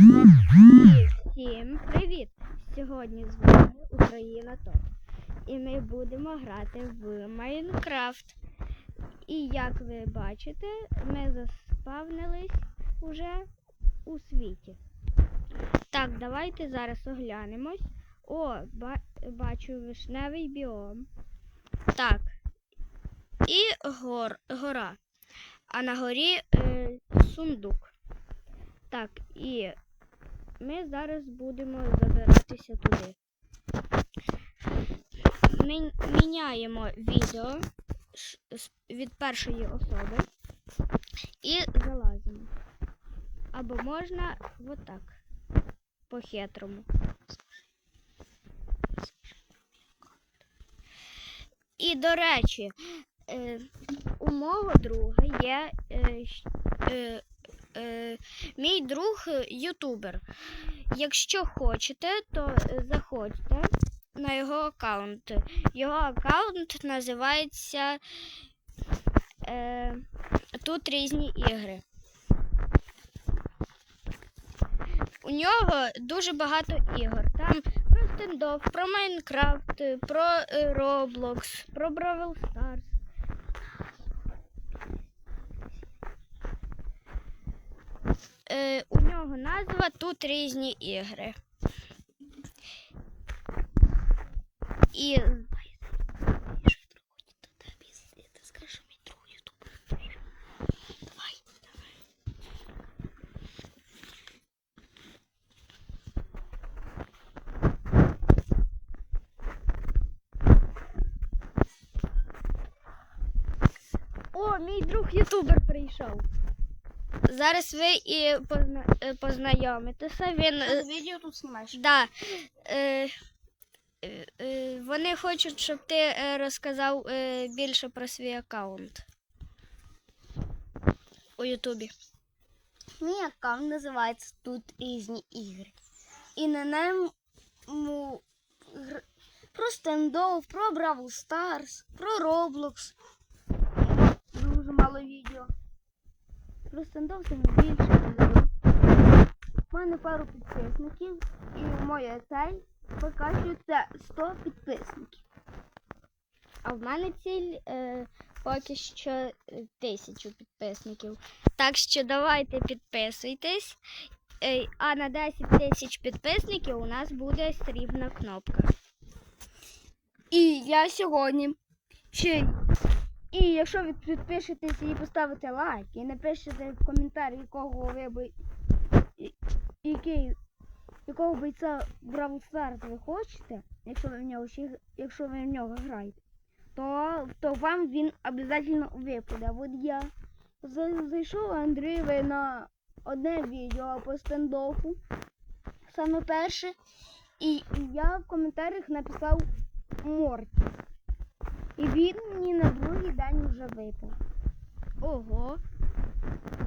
Всім привіт! Сьогодні з вами Україна Топ. І ми будемо грати в Майнкрафт. І як ви бачите, ми заспавнились уже у світі. Так, давайте зараз оглянемось. О, ба- бачу вишневий біом. Так. І гор, гора. А на горі е, сундук. Так, і ми зараз будемо забиратися туди. Ми міняємо відео від першої особи і залазимо. Або можна отак, по-хитрому. І, до речі, е, у мого друга є е, е, е, мій друг е, ютубер. Якщо хочете, то е, заходьте на його аккаунт. Його аккаунт називається е, Тут різні ігри. У нього дуже багато ігор. Там про стендов, про Майнкрафт, е, про е, Roblox, про Бравл Старс. Е, у нього назва тут різні ігри. І. О, мій друг ютубер прийшов. Зараз ви і позна... е, познайомитеся. Він е, Відео тут знімаєш. Да. Е, вони хочуть, щоб ти розказав більше про свій аккаунт у Ютубі. Мій аккаунт називається Тут різні ігри. І на ньому про стендов, про Бравл Старс, про Roblox. Дуже мало відео. Про стендов більше відео. У мене пару підписників і моя цель це 100 підписників. А в мене ціль е, поки що е, тисячу підписників. Так що давайте підписуйтесь. Е, а на 10 тисяч підписників у нас буде срібна кнопка. І я сьогодні ще. І якщо ви підпишетесь і поставите лайк, і напишете в коментарі, якого ви би. Який, якого бойця Бравл Старс ви хочете, якщо ви в нього якщо ви в нього граєте, то, то вам він обов'язково випаде. От я зайшов Андрієве на одне відео по стендофу, саме перше, і я в коментарях написав Морті. І він мені на другий день вже випав. Ого.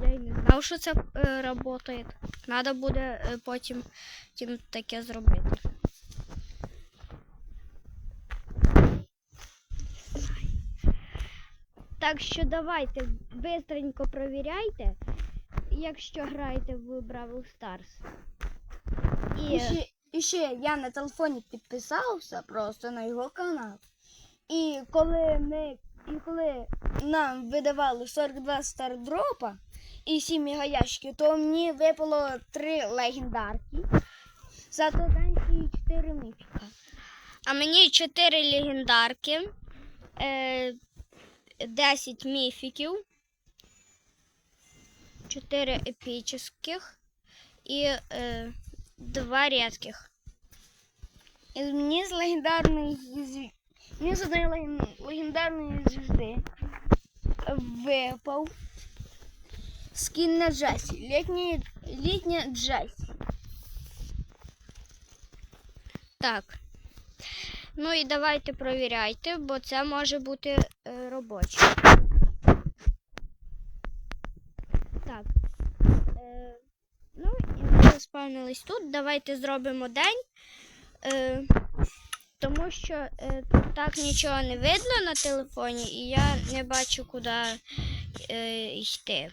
Я й не знав, що це е, працює. Треба буде е, потім тим таке зробити. Так що давайте бистренько провіряйте, якщо граєте в Бравл Старс. І І ще, і ще я на телефоні підписався просто на його канал. І коли ми, і коли нам видавали 42 стардропа і 7 мегаящиків, то мені випало 3 легендарки. За день і 4 міфіка. А мені 4 легендарки, е, 10 міфіків, 4 епічних і е, 2 рідких. І мені з легендарної зві- мені з одної леген- легендарної звізди випав скін на Джесі. Літня, літня Джесі. Так. Ну і давайте провіряйте, бо це може бути е, робоче. Так. Е, ну і ми заспавнились тут. Давайте зробимо день. Е, тому що е, так нічого не видно на телефоні, і я не бачу, куди е, йти.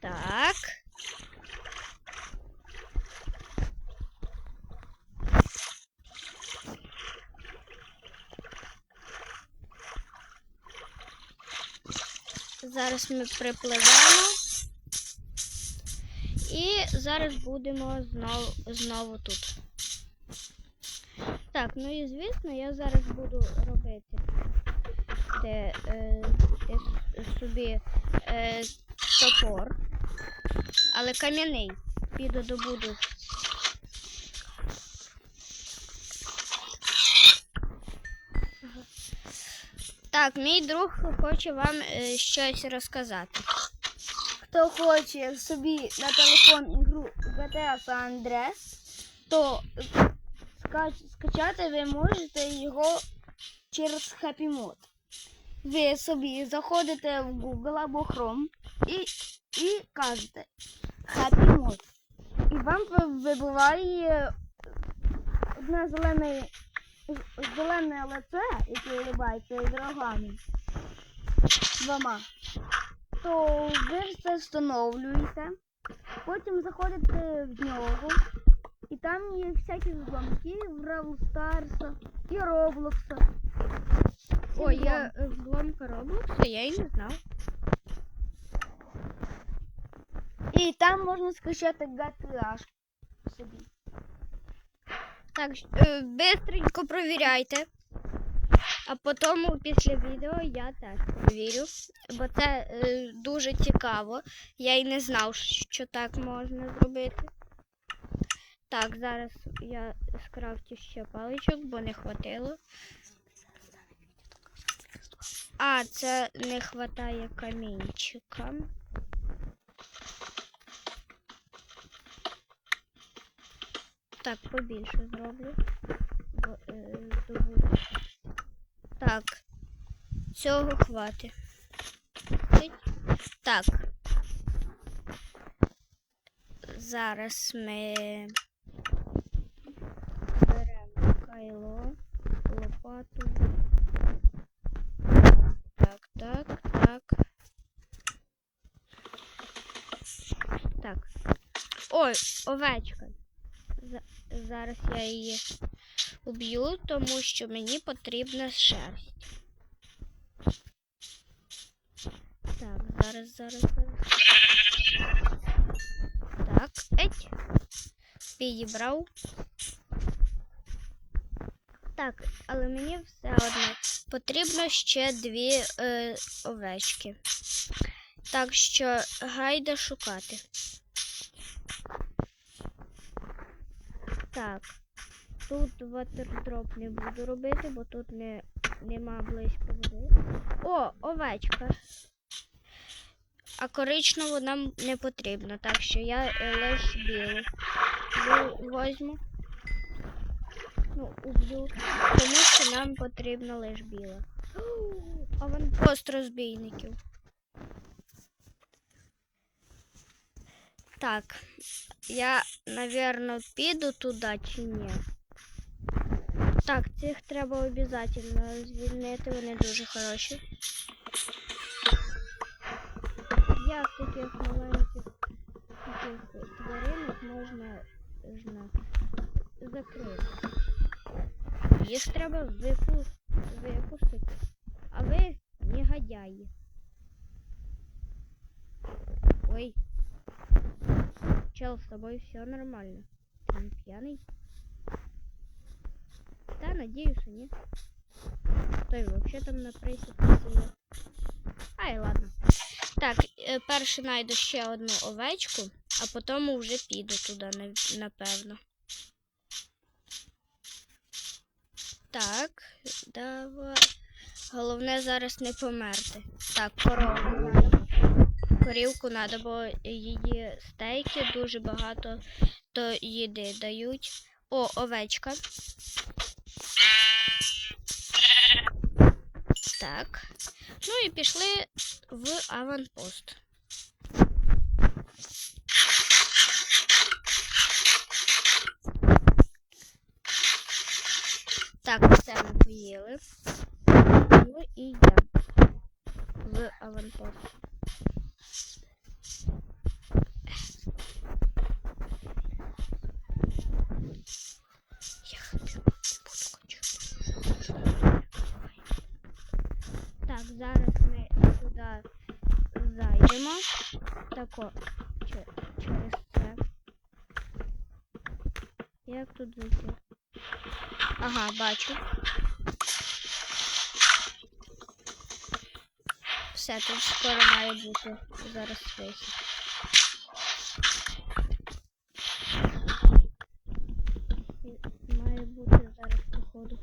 Так. Зараз ми припливаємо. І зараз будемо знову, знову тут. Так, ну і звісно, я зараз буду робити де, е, де собі е, топор, але кам'яний. Піду добуду. Так, мій друг хоче вам е, щось розказати. Хто хоче собі на телефон ігру GTA San Andreas, то скачати ви можете його через Happy Mode. Ви собі заходите в Google або Chrome і, і кажете Happy Mode. І вам ви- вибиває одне зелене, зелене лице, яке улибається з рогами. Двома то ви все встановлюєте, потім заходите в нього, і там є всякі зламки в Brawl Stars і Роблокса. Ой, я е, Роблокса, я й не знав. І там можна скачати GTA собі. Так, е, бистренько провіряйте. А потім після відео я теж провірю, бо це е, дуже цікаво. Я й не знав, що так можна зробити. Так, зараз я скрафтю ще паличок, бо не хватило. А, це не хватає камінчика. Так, побільше зроблю. Бо, е. Так. Цього хватить. Так. Зараз ми беремо кайло, лопату. Так, так, так. Так. Ой, овечка. За- Зараз я її уб'ю, тому що мені потрібна шерсть. Так, зараз, зараз, зараз. Так, еть. Підібрав. Так, але мені все одно потрібно ще дві е, овечки. Так що гайда шукати. Так. Тут ватердроп не буду робити, бо тут не, нема близько води. О, овечка. А коричневу нам не потрібно, так що я е, лише білу. Возьму. Ну, уб'ю. Тому що нам потрібно лише біла. Аванпост розбійників. Так, я, напевно, піду туди чи ні. Так, цих треба обов'язково звільнити, вони дуже хороші. Як таких маленьких таких тваринок можна жна, закрити? Їх треба випу, випустити. А ви негодяї. Ой. Чел, с тобой все нормально. Ты не пьяный? Надеюсь, и нет. Стой, вообще там на пресі працює. Ай, ладно. Так, е, перше найду ще одну овечку, а потім вже піду туди, напевно. Так, давай. Головне зараз не померти. Так, корову. Корівку треба, бо її стейки дуже багато то їди дають. О, овечка. Так. Ну і пішли в аванпост. Так, все ми поїли. Ну і я в аванпост. Тако. че- Через це. Як тут зайти? Ага, бачу. Все, тут скоро має бути зараз. І Має бути зараз, походу.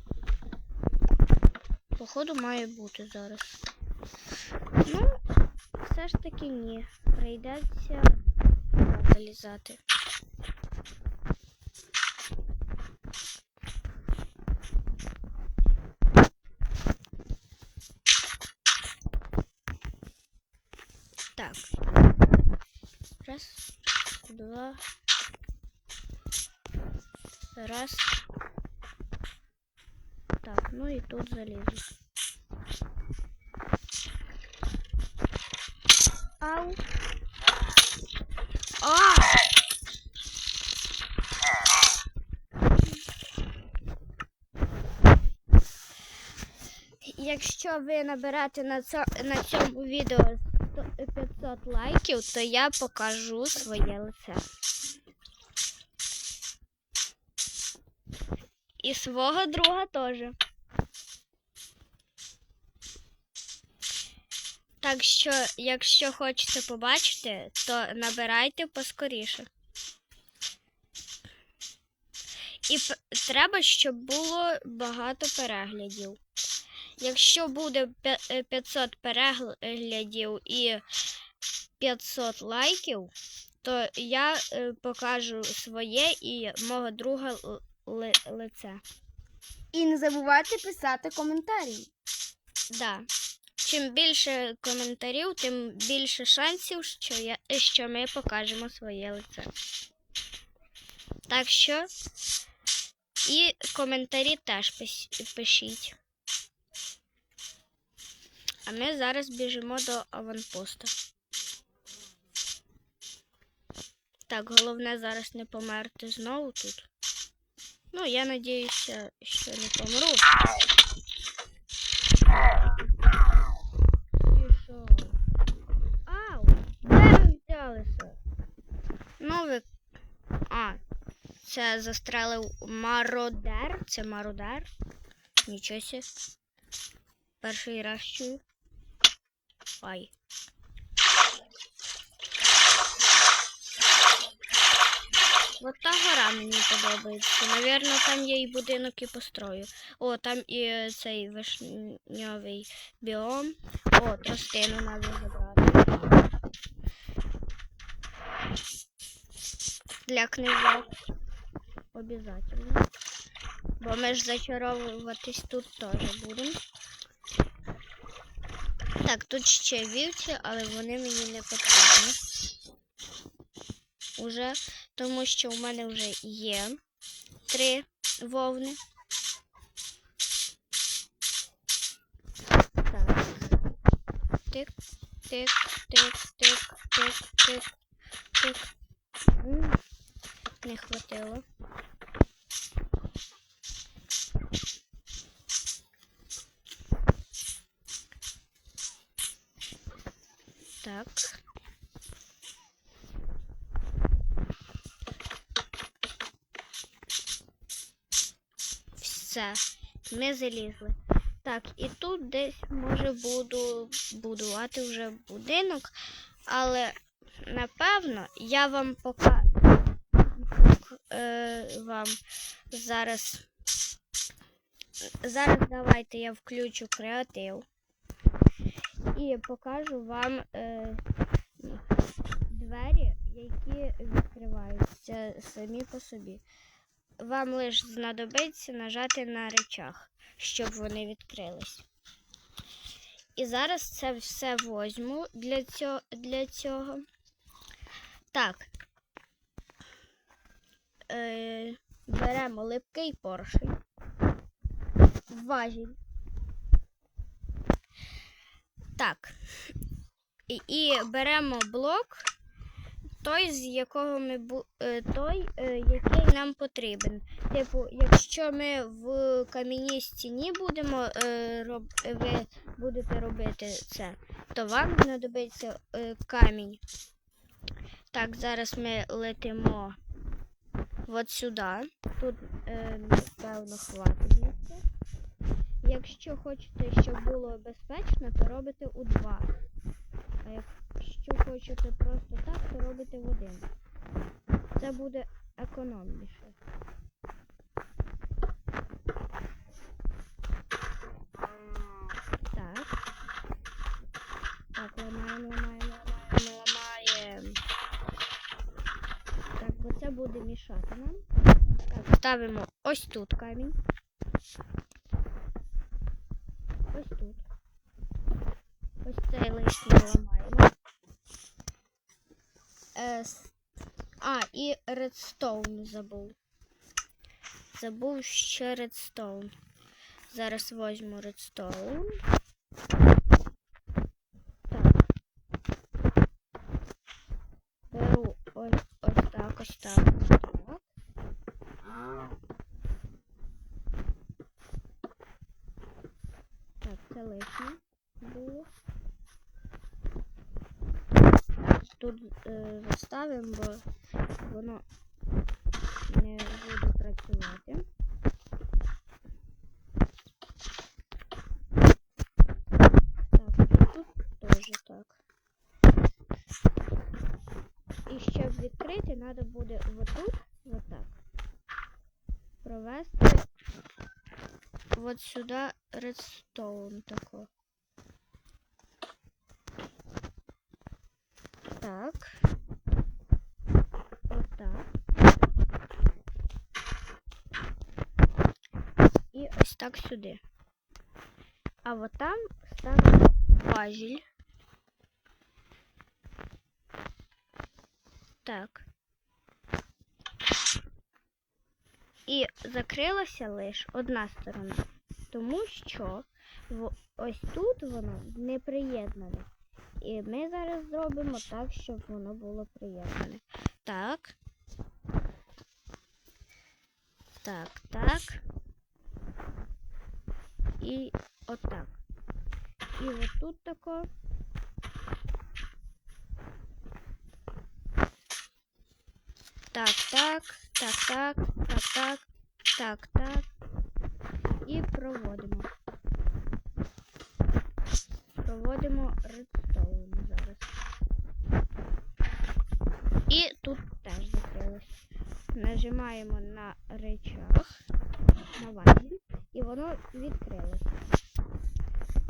Походу має бути зараз. Ну, все ж таки ні. Прийдеться залізати. Так. Раз, два. Раз. Так, ну и тут залезу. Ау. Якщо ви наберете на, на цьому відео 500 лайків, то я покажу своє лице. І свого друга теж. Так що, якщо хочете побачити, то набирайте поскоріше. І треба, щоб було багато переглядів. Якщо буде е, 500 переглядів і 500 лайків, то я е, покажу своє і мого друга ли- лице. І не забувайте писати коментарі. Да. Чим більше коментарів, тим більше шансів, що, я, що ми покажемо своє лице. Так що і коментарі теж пишіть. А ми зараз біжимо до аванпоста. Так, головне зараз не померти знову тут. Ну, я надіюся, що не помру. Ау! Де ви взялися? Ну. А, це застрелив мародер. Це мародер. Нічого сі. Перший раз чую. Ай. От та гора мені подобається. Навірно, там я і будинок і построю. О, там і цей вишньовий біом. О, тростину треба забрати. Для книжок. Обязательно. Бо ми ж зачаровуватись тут теж будемо. Так, тут ще вівці, але вони мені не потрібні. Уже, тому що у мене вже є три вовни. Так. Тик, тик, тик, тик, тик, тик, тик. Не хватило. Так. Все, ми залізли. Так, і тут десь може буду будувати вже будинок, але напевно я вам пока е, вам зараз. Зараз давайте я включу креатив і покажу вам е, двері, які відкриваються самі по собі. Вам лише знадобиться нажати на речах, щоб вони відкрились. І зараз це все возьму для цього. Для цього. Так. Е, беремо липкий поршень, важіль. Так. І, і беремо блок, той, з якого ми е, той, е, який нам потрібен. Типу, якщо ми в кам'яній стіні будемо е, роб, ви будете робити це, то вам знадобиться камінь. Так, зараз ми летимо от сюди. Тут, напевно, хватить. Якщо хочете, щоб було безпечно, то робите у два. А якщо хочете просто так, то робите в один. Це буде економніше. Так. Так, ламаємо, ламаємо, ламаємо, ламаємо. Так, бо це буде мішати нам. Так, ставимо ось тут камінь. Ось тут. Ось цей лишній ламаємо. Е, с- а, і редстоун забув. Забув ще редстоун. Зараз возьму редстоун. Так. Беру ось, ось так, ось так, так. Це лишнє було. Тут е, заставимо, бо воно не буде працювати. Так, і тут теж так. І щоб відкрити, треба буде отут, отак. Провести от сюди редстоун тако. Ось так сюди. А от там ставимо важіль. Так. І закрилася лише одна сторона, тому що ось тут воно не приєднане. І ми зараз зробимо так, щоб воно було приєднане. Так. Так, так. І отак. І отут тако. Так, так, так, так, так, так, так, так. І проводимо. Проводимо редстоун зараз. І тут теж закрилось. Нажимаємо на речах, на важіль, і воно відкрилось.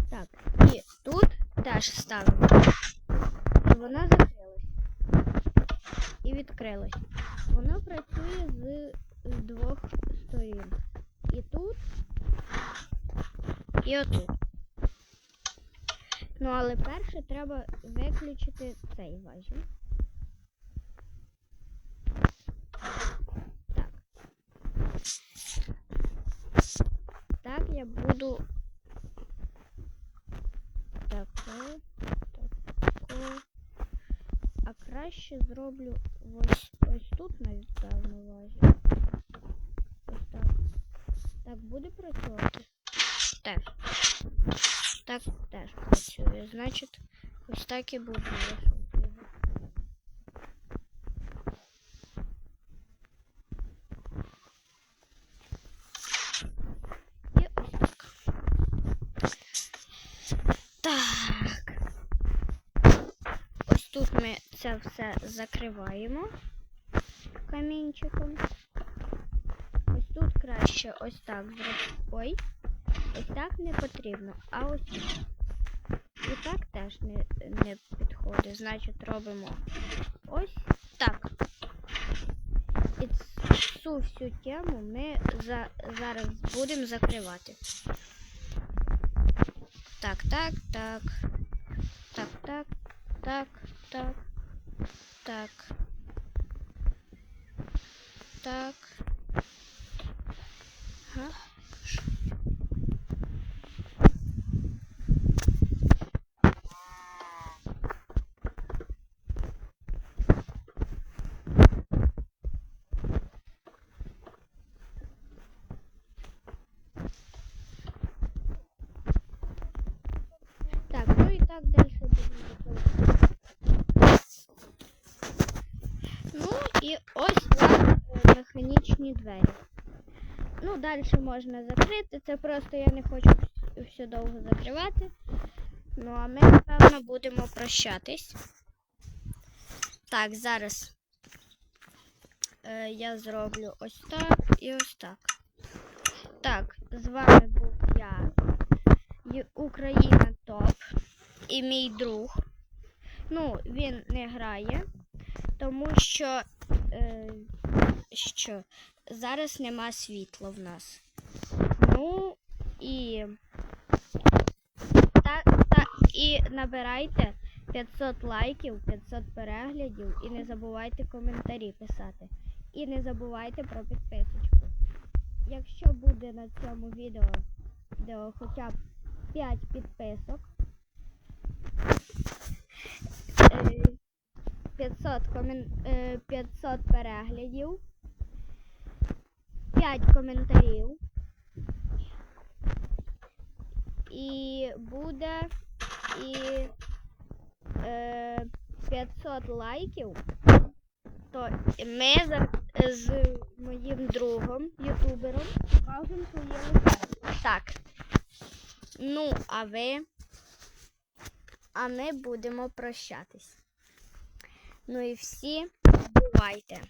Так, і тут теж ставимо. І воно закрилось. І відкрилось. Воно працює з, з двох сторін. І тут, і отут. Ну, але перше треба виключити цей важіль. Так, я буду тако, тако. А краще зроблю ось, ось тут навіть певно важіль. Ось так. Так буде працювати? Теж. Так теж працює. Значить, ось так і буду Тут ми це все закриваємо камінчиком. Ось тут краще ось так зробити. Ой. Ось так не потрібно, а ось і так теж не, не підходить. Значить, робимо ось так. І цю всю тему ми за, зараз будемо закривати. Так, так, так. Так, так, так, так, так. Так. Ага. Так, ну і так далі буде двері. Ну, далі можна закрити. Це просто я не хочу все довго закривати. Ну, а ми, напевно, будемо прощатись. Так, зараз е, я зроблю ось так і ось так. Так, з вами був я, Україна Топ і мій друг. Ну, він не грає, тому що, е, що зараз нема світла в нас. Ну і та, та, і набирайте 500 лайків, 500 переглядів і не забувайте коментарі писати. І не забувайте про підписочку. Якщо буде на цьому відео, відео хоча б 5 підписок, е, 500, комен... е, 500 переглядів, 5 коментарів. І буде і е, 500 лайків, то ми за- з моїм другом, ютубером, Покажемо своє так. Ну, а ви. А ми будемо прощатись. Ну і всі бувайте.